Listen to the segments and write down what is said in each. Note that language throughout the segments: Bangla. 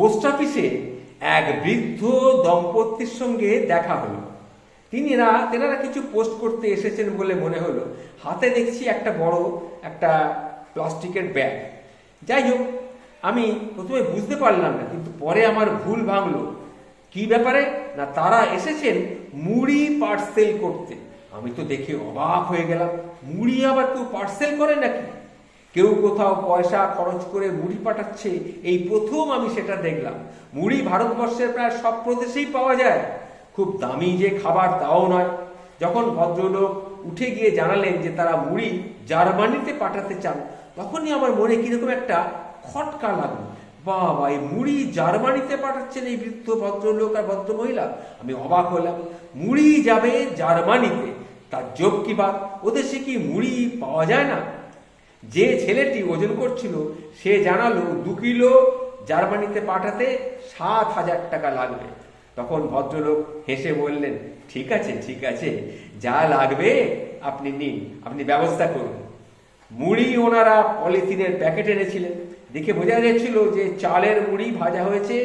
পোস্ট অফিসে এক বৃদ্ধ দম্পতির সঙ্গে দেখা হলো। তিনিরা তেনারা কিছু পোস্ট করতে এসেছেন বলে মনে হলো। হাতে দেখছি একটা বড়, একটা প্লাস্টিকের ব্যাগ। যাই হোক, আমি প্রথমে বুঝতে পারলাম না, কিন্তু পরে আমার ভুল ভাঙলো। কি ব্যাপারে? না, তারা এসেছেন মুড়ি পার্সেল করতে। আমি তো দেখে অবাক হয়ে গেলাম। মুড়ি আবার কেউ পার্সেল করে নাকি? কেউ কোথাও পয়সা খরচ করে মুড়ি পাঠাচ্ছে, এই প্রথম আমি সেটা দেখলাম। মুড়ি ভারতবর্ষের প্রায় সব প্রদেশেই পাওয়া যায়। খুব দামি যে খাবার তাও নয়। যখন ভদ্রলোক উঠে গিয়ে জানালেন যে তারা মুড়ি জার্মানিতে পাঠাতে চান, তখনই আমার মনে কীরকম একটা খটকা লাগল। বাবা, এই মুড়ি জার্মানিতে পাঠাচ্ছেন এই বৃদ্ধ ভদ্রলোক আর ভদ্র মহিলা? আমি অবাক হলাম। মুড়ি যাবে জার্মানিতে। তার যোগ কি বাদ ওদেশে কি মুড়ি পাওয়া যায় না? যে ছেলেটি ওজন করছিল, সে জানালো, দু কিলো জার্মানিতে পাঠাতে সাত হাজার টাকা লাগবে। তখন ভদ্রলোক হেসে বললেন, ঠিক আছে ঠিক আছে, যা লাগবে আপনি নিন, আপনি ব্যবস্থা করুন। মুড়ি ওনারা পলিথিনের প্যাকেট এনেছিলেন। দেখে বোঝা যাচ্ছিল যে চালের মুড়ি ভাজা হয়েছে।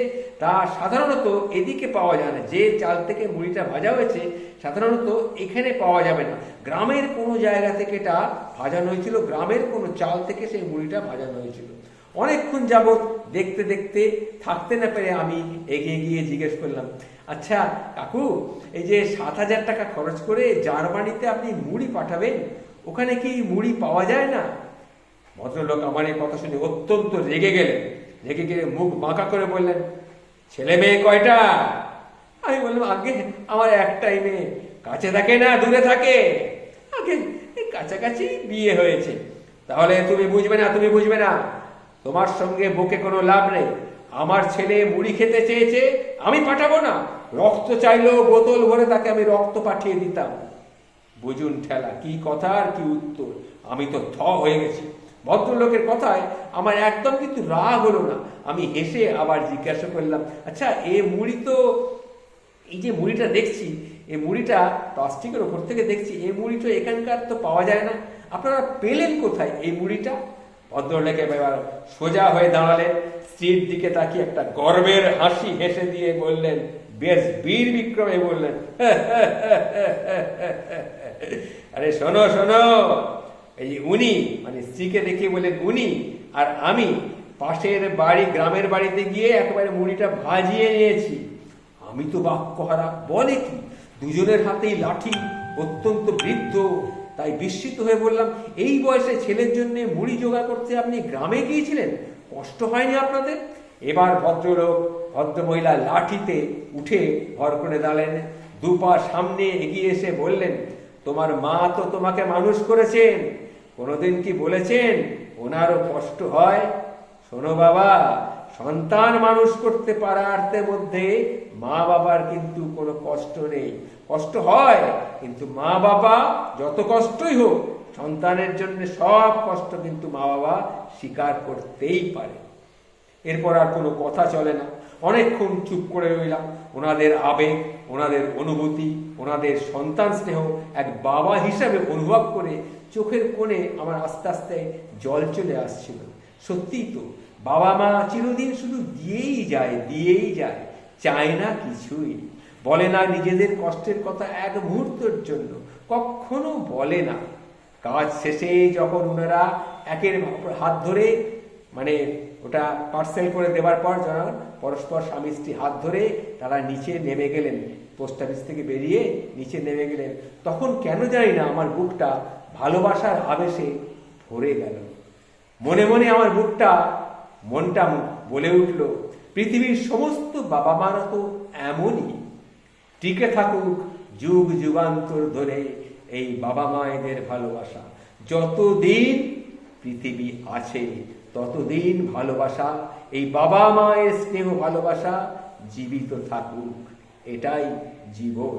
তা সাধারণত এদিকে পাওয়া যায় না। যে চাল থেকে মুড়িটা ভাজা হয়েছে, সাধারণত এখানে পাওয়া যাবে না। গ্রামের কোনো জায়গা থেকে এটা ভাজানো হয়েছিল, গ্রামের কোনো চাল থেকে সেই মুড়িটা ভাজানো হয়েছিল। অনেকক্ষণ যাবৎ দেখতে দেখতে থাকতে না পেরে আমি এগিয়ে গিয়ে জিজ্ঞেস করলাম আচ্ছা কাকু, এই যে সাত হাজার টাকা খরচ করে জার্মানিতে আপনি মুড়ি পাঠাবেন? ওখানে কি মুড়ি পাওয়া যায় না? ভদ্রলোক আমার এই কথা শুনে অত্যন্ত রেগে গেলেন। রেগে গেলে মুখ বাঁকা করে বললেন, ছেলে মেয়ে কয়টা? আমি বললাম, আগে আমার একটাই মেয়ে। কাছে থাকে না, দূরে থাকে। আগে কাছাকাছি বিয়ে হয়েছে। তাহলে তুমি বুঝবে না, তুমি বুঝবে না। তোমার সঙ্গে বুকে কোনো লাভ নেই। আমার ছেলে মুড়ি খেতে চেয়েছে, আমি পাঠাবো না। রক্ত চাইলেও বোতল ভরে তাকে আমি রক্ত পাঠিয়ে দিতাম। বুঝুন ঠেলা, কি কথা আর কি উত্তর। আমি তো থ হয়ে গেছি। ভদ্রলোকের কথায় আমার একদম কিন্তু রাগ হলো না আমি হেসে আবার জিজ্ঞাসা করলাম আচ্ছা এ মুড়ি তো এই যে মুড়িটা দেখছি এই মুড়িটা প্লাস্টিকের ওপর থেকে দেখছি এই মুড়ি তো এখানকার তো পাওয়া যায় না আপনারা পেলেন কোথায় এই মুড়িটা ভদ্রলোকে এবার সোজা হয়ে দাঁড়ালেন স্ত্রীর দিকে তাকিয়ে একটা গর্বের হাসি হেসে দিয়ে বললেন বেশ বীর বিক্রমে বললেন আরে শোনো শোনো এই উনি মানে স্ত্রীকে দেখিয়ে বললেন, উনি আর আমি পাশের বাড়ি, গ্রামের বাড়িতে গিয়ে একেবারে মুড়িটা ভাজিয়ে নিয়েছি। আমি তো বাক্য বাক্যহারা বলে কি? দুজনের হাতেই লাঠি, অত্যন্ত বৃদ্ধ। তাই বিস্মিত হয়ে বললাম, এই বয়সে ছেলের জন্য মুড়ি জোগাড় করতে আপনি গ্রামে গিয়েছিলেন? কষ্ট হয়নি আপনাদের? এবার ভদ্রলোক, ভদ্রমহিলা লাঠিতে উঠে ভর করে দাঁড়ালেন। দুপা সামনে এগিয়ে এসে বললেন, তোমার মা তো তোমাকে মানুষ করেছেন। কোনোদিন কি বলেছেন? ওনারও কষ্ট হয়। শোনো বাবা, সন্তান মানুষ করতে পারার মধ্যে মা বাবার কিন্তু কোনো কষ্ট নেই। কষ্ট হয়, কিন্তু মা বাবা যত কষ্টই হোক, সন্তানের জন্য সব কষ্ট কিন্তু মা বাবা স্বীকার করতেই পারে। এরপর আর কোনো কথা চলে না। অনেকক্ষণ চুপ করে রইলাম। ওনাদের আবেগ, ওনাদের অনুভূতি, ওনাদের সন্তান স্নেহ এক বাবা হিসাবে অনুভব করে চোখের কোণে আমার আস্তে আস্তে জল চলে আসছিল। সত্যিই তো, বাবা মা চিরদিন শুধু দিয়েই যায় দিয়েই যায়, চায় না কিছুই। বলে না নিজেদের কষ্টের কথা এক মুহূর্তের জন্য, কখনো বলে না। কাজ শেষে যখন ওনারা একের হাত ধরে মানে ওটা পার্সেল করে দেওয়ার পর যারা পরস্পর স্বামী স্ত্রী হাত ধরে তারা নিচে নেমে গেলেন। পোস্ট অফিস থেকে বেরিয়ে নিচে নেমে গেলেন। তখন কেন জানি না আমার বুকটা ভালোবাসার আবেশে ভরে গেল। মনে মনে আমার বুকটা, মনটা বলে উঠল, পৃথিবীর সমস্ত বাবা মারা তো এমনই। টিকে থাকুক যুগ যুগান্তর ধরে এই বাবা মায়েদের ভালোবাসা। যতদিন পৃথিবী আছে ততদিন ভালোবাসা এই বাবা মায়ের স্নেহ ভালোবাসা জীবিত থাকুক এটাই জীবন।